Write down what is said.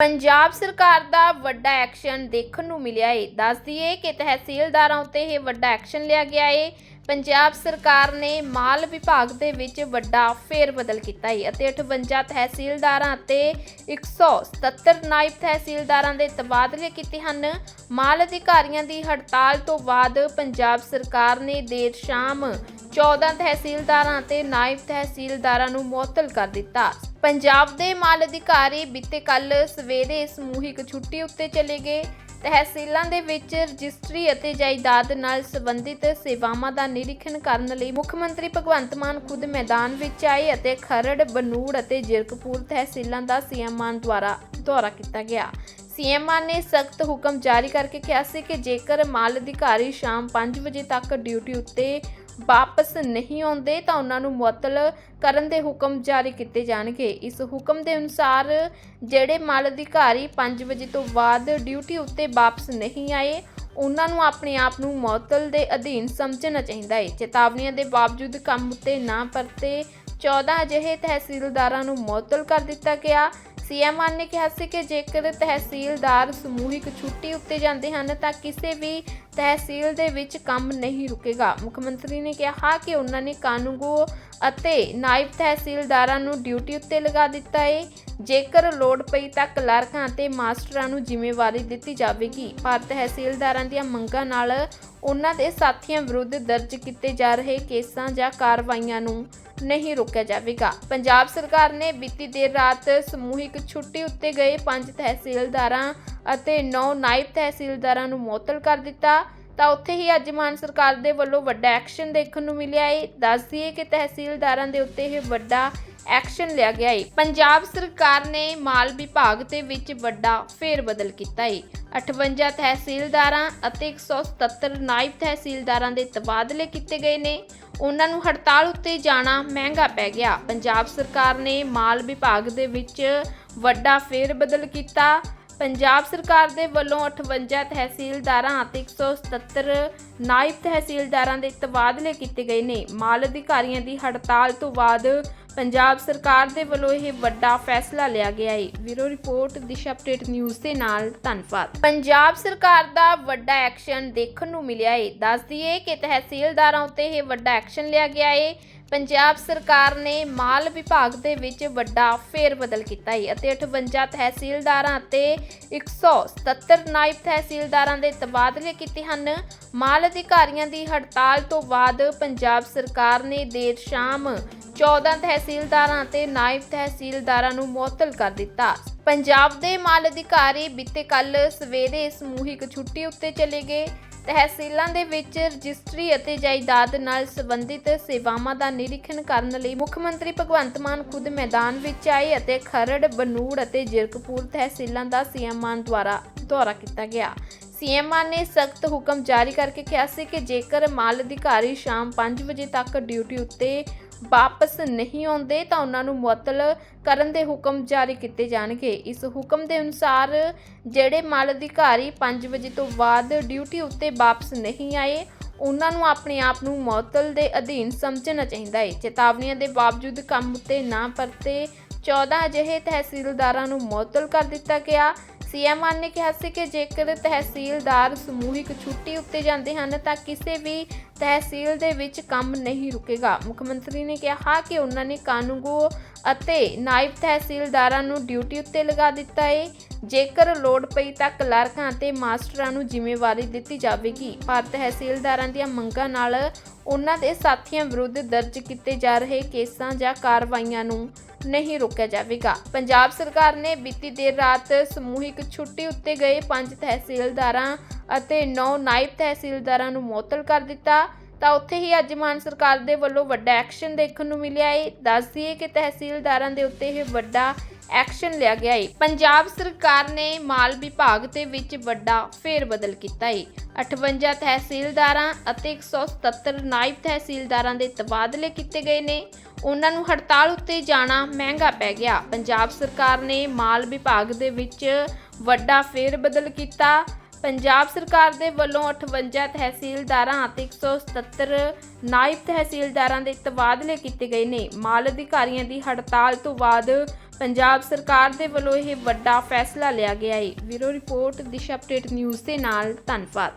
ਪੰਜਾਬ ਸਰਕਾਰ ਦਾ ਵੱਡਾ ਐਕਸ਼ਨ ਦੇਖਣ ਨੂੰ ਮਿਲਿਆ ਏ। ਦੱਸ ਦਈਏ ਕਿ ਤਹਿਸੀਲਦਾਰਾਂ ਉੱਤੇ ਇਹ ਵੱਡਾ ਐਕਸ਼ਨ ਲਿਆ ਗਿਆ ਏ। ਪੰਜਾਬ ਸਰਕਾਰ ਨੇ ਮਾਲ ਵਿਭਾਗ ਦੇ ਵਿੱਚ ਵੱਡਾ ਫੇਰਬਦਲ ਕੀਤਾ ਏ ਅਤੇ 58 ਤਹਿਸੀਲਦਾਰਾਂ ਅਤੇ 177 ਨਾਇਬ ਤਹਿਸੀਲਦਾਰਾਂ ਦੇ ਤਬਾਦਲੇ ਕੀਤੇ ਹਨ। ਮਾਲ ਅਧਿਕਾਰੀਆਂ ਦੀ ਹੜਤਾਲ ਤੋਂ ਬਾਅਦ ਪੰਜਾਬ ਸਰਕਾਰ ਨੇ ਦੇਰ ਸ਼ਾਮ 14 ਤਹਿਸੀਲਦਾਰਾਂ ਅਤੇ ਨਾਇਬ ਤਹਿਸੀਲਦਾਰਾਂ ਨੂੰ ਮੁਅੱਤਲ ਕਰ ਦਿੱਤਾ। ਪੰਜਾਬ ਦੇ ਮਾਲ ਅਧਿਕਾਰੀ ਬੀਤੇ ਕੱਲ ਸਵੇਰੇ ਸਮੂਹਿਕ ਛੁੱਟੀ ਉੱਤੇ ਚਲੇ ਗਏ। ਤਹਿਸੀਲਾਂ ਦੇ ਵਿੱਚ ਰਜਿਸਟਰੀ ਅਤੇ ਜਾਇਦਾਦ ਨਾਲ ਸੰਬੰਧਿਤ ਸੇਵਾਵਾਂ ਦਾ ਨਿਰੀਖਣ ਕਰਨ ਲਈ ਮੁੱਖ ਮੰਤਰੀ ਭਗਵੰਤ ਮਾਨ ਖੁਦ ਮੈਦਾਨ ਵਿੱਚ ਆਏ ਅਤੇ ਖਰੜ, ਬਨੂੜ ਅਤੇ ਜਿਰਕਪੁਰ ਤਹਿਸੀਲਾਂ ਦਾ ਸੀਐਮ ਮਾਨ ਦੁਆਰਾ ਦੌਰਾ ਕੀਤਾ ਗਿਆ। ਸੀਐਮ ਮਾਨ ਨੇ ਸਖਤ ਹੁਕਮ ਜਾਰੀ ਕਰਕੇ ਕਿਹਾ ਸੀ ਕਿ ਜੇਕਰ ਮਾਲ ਅਧਿਕਾਰੀ ਸ਼ਾਮ 5 ਵਜੇ ਤੱਕ ਡਿਊਟੀ ਉੱਤੇ ਵਾਪਸ ਨਹੀਂ ਆਉਂਦੇ ਤਾਂ ਉਹਨਾਂ ਨੂੰ ਮੁਅੱਤਲ ਕਰਨ ਦੇ ਹੁਕਮ ਜਾਰੀ ਕੀਤੇ ਜਾਣਗੇ। ਇਸ ਹੁਕਮ ਦੇ ਅਨੁਸਾਰ ਜਿਹੜੇ ਮਾਲ ਅਧਿਕਾਰੀ 5 ਵਜੇ ਤੋਂ ਬਾਅਦ ਡਿਊਟੀ ਉੱਤੇ ਵਾਪਸ ਨਹੀਂ ਆਏ, ਉਹਨਾਂ ਨੂੰ ਆਪਣੇ ਆਪ ਨੂੰ ਮੁਅੱਤਲ ਦੇ ਅਧੀਨ ਸਮਝਣਾ ਚਾਹੀਦਾ ਹੈ। ਚੇਤਾਵਨੀਆਂ ਦੇ ਬਾਵਜੂਦ ਕੰਮ ਉੱਤੇ ਨਾ ਪਰਤੇ 14 ਅਜਿਹੇ ਤਹਿਸੀਲਦਾਰਾਂ ਨੂੰ ਮੁਅੱਤਲ ਕਰ ਦਿੱਤਾ ਗਿਆ। ਸੀਐਮ ਮਾਨ ਨੇ ਕਿਹਾ ਸੀ ਕਿ ਜੇਕਰ ਤਹਿਸੀਲਦਾਰ ਸਮੂਹਿਕ ਛੁੱਟੀ ਉੱਤੇ ਜਾਂਦੇ ਹਨ, ਤਾਂ ਕਿਸੇ ਵੀ ਤਹਿਸੀਲ ਦੇ ਵਿੱਚ ਕੰਮ ਨਹੀਂ ਰੁਕੇਗਾ। ਮੁੱਖ ਮੰਤਰੀ ਨੇ ਕਿਹਾ ਕਿ ਉਹਨਾਂ ਨੇ ਕਾਨੂੰਗੋ ਅਤੇ ਨਾਇਬ ਤਹਿਸੀਲਦਾਰਾਂ ਨੂੰ ਡਿਊਟੀ ਉੱਤੇ ਲਗਾ ਦਿੱਤਾ ਹੈ ਜੇਕਰ ਲੋੜ ਪਈ ਤਾਂ ਕਲਰਕਾਂ ਅਤੇ ਮਾਸਟਰਾਂ ਨੂੰ ਜ਼ਿੰਮੇਵਾਰੀ ਦਿੱਤੀ ਜਾਵੇਗੀ। ਪਰ ਤਹਿਸੀਲਦਾਰਾਂ ਦੀਆਂ ਮੰਗਾਂ ਨਾਲ ਉਹਨਾਂ ਦੇ ਸਾਥੀਆਂ ਵਿਰੁੱਧ ਦਰਜ ਕੀਤੇ ਜਾ ਰਹੇ ਕੇਸਾਂ ਜਾਂ ਕਾਰਵਾਈਆਂ ਨੂੰ ਨਹੀਂ ਰੋਕਿਆ ਜਾਵੇਗਾ। ਪੰਜਾਬ ਸਰਕਾਰ ਨੇ ਬੀਤੀ ਦੇਰ ਰਾਤ ਸਮੂਹਿਕ ਛੁੱਟੀ ਉੱਤੇ ਗਏ ਪੰਜ ਤਹਿਸੀਲਦਾਰਾਂ ਅਤੇ 9 ਨਾਇਬ ਤਹਿਸੀਲਦਾਰਾਂ ਨੂੰ ਮੁਅੱਤਲ ਕਰ ਦਿੱਤਾ। ਤਾਂ ਉੱਥੇ ਹੀ ਅੱਜ ਮਾਨ ਸਰਕਾਰ ਦੇ ਵੱਲੋਂ ਵੱਡਾ ਐਕਸ਼ਨ ਦੇਖਣ ਨੂੰ ਮਿਲਿਆ ਹੈ ਦੱਸ ਦਈਏ ਕਿ ਤਹਿਸੀਲਦਾਰਾਂ ਦੇ ਉੱਤੇ ਇਹ ਵੱਡਾ ਐਕਸ਼ਨ ਲਿਆ ਗਿਆ ਹੈ ਪੰਜਾਬ ਸਰਕਾਰ ਨੇ ਮਾਲ ਵਿਭਾਗ ਦੇ ਵਿੱਚ ਵੱਡਾ ਫੇਰ ਬਦਲ ਕੀਤਾ ਹੈ 58 ਤਹਿਸੀਲਦਾਰਾਂ ਅਤੇ 177 ਨਾਇਬ ਤਹਿਸੀਲਦਾਰਾਂ ਦੇ ਤਬਾਦਲੇ ਕੀਤੇ ਗਏ ਨੇ। ਉਹਨਾਂ ਨੂੰ ਹੜਤਾਲ ਉੱਤੇ ਜਾਣਾ ਮਹਿੰਗਾ ਪੈ ਗਿਆ। ਪੰਜਾਬ ਸਰਕਾਰ ਨੇ ਮਾਲ ਵਿਭਾਗ ਦੇ ਵਿੱਚ ਵੱਡਾ ਫੇਰਬਦਲ ਕੀਤਾ। ਪੰਜਾਬ ਸਰਕਾਰ ਦੇ ਵੱਲੋਂ 58 ਤਹਿਸੀਲਦਾਰਾਂ ਅਤੇ 177 ਨਾਇਬ ਤਹਿਸੀਲਦਾਰਾਂ ਦੇ ਤਬਾਦਲੇ ਕੀਤੇ ਗਏ ਨੇ। ਮਾਲ ਅਧਿਕਾਰੀਆਂ ਦੀ ਹੜਤਾਲ ਤੋਂ ਬਾਅਦ ਪੰਜਾਬ ਸਰਕਾਰ ਦੇ ਵੱਲੋਂ ਇਹ ਵੱਡਾ ਫੈਸਲਾ ਲਿਆ ਗਿਆ ਹੈ bureau report, Disha update news ਦੇ ਨਾਲ ਧੰਨਵਾਦ। ਪੰਜਾਬ ਸਰਕਾਰ ਦਾ ਵੱਡਾ ਐਕਸ਼ਨ ਦੇਖਣ ਨੂੰ ਮਿਲਿਆ ਹੈ ਦੱਸ ਦਈਏ ਕਿ ਤਹਿਸੀਲਦਾਰਾਂ ਉੱਤੇ ਇਹ ਵੱਡਾ ਐਕਸ਼ਨ ਲਿਆ ਗਿਆ ਹੈ ਪੰਜਾਬ ਸਰਕਾਰ ਨੇ ਮਾਲ ਵਿਭਾਗ ਦੇ ਵਿੱਚ ਵੱਡਾ ਫੇਰਬਦਲ ਕੀਤਾ ਹੈ ਅਤੇ 58 ਤਹਿਸੀਲਦਾਰਾਂ ਅਤੇ 177 ਨਾਇਬ ਤਹਿਸੀਲਦਾਰਾਂ ਦੇ ਤਬਾਦਲੇ ਕੀਤੇ ਹਨ। ਮਾਲ ਅਧਿਕਾਰੀਆਂ ਦੀ ਹੜਤਾਲ ਤੋਂ ਬਾਅਦ ਪੰਜਾਬ ਸਰਕਾਰ ਨੇ ਦੇਰ ਸ਼ਾਮ 14 ਤਹਿਸੀਲਦਾਰਾਂ ਅਤੇ ਨਾਇਬ ਤਹਿਸੀਲਦਾਰਾਂ ਨੂੰ ਮੁਅੱਤਲ ਕਰ ਦਿੱਤਾ। ਪੰਜਾਬ ਦੇ ਮਾਲ ਅਧਿਕਾਰੀ ਬੀਤੇ ਕੱਲ ਸਵੇਰੇ ਸਮੂਹਿਕ ਛੁੱਟੀ ਉੱਤੇ ਚਲੇ ਗਏ। ਤਹਿਸੀਲਾਂ ਦੇ ਵਿੱਚ ਰਜਿਸਟਰੀ ਅਤੇ ਜਾਇਦਾਦ ਨਾਲ ਸੰਬੰਧਿਤ ਸੇਵਾਵਾਂ ਦਾ ਨਿਰੀਖਣ ਕਰਨ ਲਈ ਮੁੱਖ ਮੰਤਰੀ ਭਗਵੰਤ ਮਾਨ ਖੁਦ ਮੈਦਾਨ ਵਿੱਚ ਆਏ ਅਤੇ ਖਰੜ, ਬਨੂੜ ਅਤੇ ਜ਼ਿਰਕਪੁਰ ਤਹਿਸੀਲਾਂ ਦਾ ਸੀਐਮ ਮਾਨ ਦੁਆਰਾ ਦੌਰਾ ਕੀਤਾ ਗਿਆ। ਸੀਐਮ ਮਾਨ ਨੇ ਸਖਤ ਹੁਕਮ ਜਾਰੀ ਕਰਕੇ ਕਿਹਾ ਸੀ ਕਿ ਜੇਕਰ ਮਾਲ ਅਧਿਕਾਰੀ ਸ਼ਾਮ 5 ਵਜੇ ਤੱਕ ਡਿਊਟੀ ਉੱਤੇ ਵਾਪਸ ਨਹੀਂ ਆਉਂਦੇ ਤਾਂ ਉਹਨਾਂ ਨੂੰ ਮੁਅੱਤਲ ਕਰਨ ਦੇ ਹੁਕਮ ਜਾਰੀ ਕੀਤੇ ਜਾਣਗੇ। ਇਸ ਹੁਕਮ ਦੇ ਅਨੁਸਾਰ ਜਿਹੜੇ ਮਾਲ ਅਧਿਕਾਰੀ 5 ਵਜੇ ਤੋਂ ਬਾਅਦ ਡਿਊਟੀ ਉੱਤੇ ਵਾਪਸ ਨਹੀਂ ਆਏ, ਉਹਨਾਂ ਨੂੰ ਆਪਣੇ ਆਪ ਨੂੰ ਮੁਅੱਤਲ ਦੇ ਅਧੀਨ ਸਮਝਣਾ ਚਾਹੀਦਾ ਹੈ। ਚੇਤਾਵਨੀਆਂ ਦੇ ਬਾਵਜੂਦ ਕੰਮ ਉੱਤੇ ਨਾ ਪਰਤੇ 14 ਅਜਿਹੇ ਤਹਿਸੀਲਦਾਰਾਂ ਨੂੰ ਮੁਅੱਤਲ ਕਰ ਦਿੱਤਾ ਗਿਆ। ਸੀਐਮ ਮਾਨ ਨੇ ਕਿਹਾ ਸੀ ਕਿ ਜੇਕਰ ਤਹਿਸੀਲਦਾਰ ਸਮੂਹਿਕ ਛੁੱਟੀ ਉੱਤੇ ਜਾਂਦੇ ਹਨ ਤਾਂ ਕਿਸੇ ਵੀ ਤਹਿਸੀਲ ਦੇ ਵਿੱਚ ਕੰਮ ਨਹੀਂ ਰੁਕੇਗਾ। ਮੁੱਖ ਮੰਤਰੀ ਨੇ ਕਿਹਾ ਕਿ ਉਹਨਾਂ ਨੇ ਕਾਨੂੰਗੋ ਅਤੇ ਨਾਇਬ ਤਹਿਸੀਲਦਾਰਾਂ ਨੂੰ ਡਿਊਟੀ ਉੱਤੇ ਲਗਾ ਦਿੱਤਾ ਹੈ ਜੇਕਰ ਲੋੜ ਪਈ ਤਾਂ ਕਲਰਕਾਂ ਅਤੇ ਮਾਸਟਰਾਂ ਨੂੰ ਜ਼ਿੰਮੇਵਾਰੀ ਦਿੱਤੀ ਜਾਵੇਗੀ। ਪਰ ਤਹਿਸੀਲਦਾਰਾਂ ਦੀਆਂ ਮੰਗਾਂ ਨਾਲ ਉਹਨਾਂ ਦੇ ਸਾਥੀਆਂ ਵਿਰੁੱਧ ਦਰਜ ਕੀਤੇ ਜਾ ਰਹੇ ਕੇਸਾਂ ਜਾਂ ਕਾਰਵਾਈਆਂ ਨੂੰ ਨਹੀਂ ਰੋਕਿਆ ਜਾਵੇਗਾ। ਪੰਜਾਬ ਸਰਕਾਰ ਨੇ ਬੀਤੀ ਦੇਰ ਰਾਤ ਸਮੂਹਿਕ ਛੁੱਟੀ ਉੱਤੇ ਗਏ ਪੰਜ ਤਹਿਸੀਲਦਾਰਾਂ ਅਤੇ 9 ਨਾਇਬ ਤਹਿਸੀਲਦਾਰਾਂ ਨੂੰ ਮੁਅੱਤਲ ਕਰ ਦਿੱਤਾ। ਤਾਂ ਉੱਥੇ ਹੀ ਅੱਜ ਮਾਨ ਸਰਕਾਰ ਦੇ ਵੱਲੋਂ ਵੱਡਾ ਐਕਸ਼ਨ ਦੇਖਣ ਨੂੰ ਮਿਲਿਆ ਹੈ ਦੱਸ ਦਈਏ ਕਿ ਤਹਿਸੀਲਦਾਰਾਂ ਦੇ ਉੱਤੇ ਇਹ ਵੱਡਾ ਐਕਸ਼ਨ ਲਿਆ ਗਿਆ ਹੈ ਪੰਜਾਬ ਸਰਕਾਰ ਨੇ ਮਾਲ ਵਿਭਾਗ ਦੇ ਵਿੱਚ ਵੱਡਾ ਫੇਰਬਦਲ ਕੀਤਾ ਹੈ 58 ਤਹਿਸੀਲਦਾਰਾਂ ਅਤੇ 177 ਨਾਇਬ ਤਹਿਸੀਲਦਾਰਾਂ ਦੇ ਤਬਾਦਲੇ ਕੀਤੇ ਗਏ ਨੇ। ਉਹਨਾਂ ਨੂੰ ਹੜਤਾਲ ਉੱਤੇ ਜਾਣਾ ਮਹਿੰਗਾ ਪੈ ਗਿਆ। ਪੰਜਾਬ ਸਰਕਾਰ ਨੇ ਮਾਲ ਵਿਭਾਗ ਦੇ ਵਿੱਚ ਵੱਡਾ ਫੇਰਬਦਲ ਕੀਤਾ। ਪੰਜਾਬ ਸਰਕਾਰ ਦੇ ਵੱਲੋਂ 58 ਤਹਿਸੀਲਦਾਰਾਂ ਅਤੇ 177 ਨਾਇਬ ਤਹਿਸੀਲਦਾਰਾਂ ਦੇ ਤਬਾਦਲੇ ਕੀਤੇ ਗਏ ਨੇ। ਮਾਲ ਅਧਿਕਾਰੀਆਂ ਦੀ ਹੜਤਾਲ ਤੋਂ ਬਾਅਦ ਪੰਜਾਬ ਸਰਕਾਰ ਦੇ ਵੱਲੋਂ ਇਹ ਵੱਡਾ ਫੈਸਲਾ ਲਿਆ ਗਿਆ ਹੈ bureau report, Disha update news ਦੇ ਨਾਲ ਧੰਨਵਾਦ।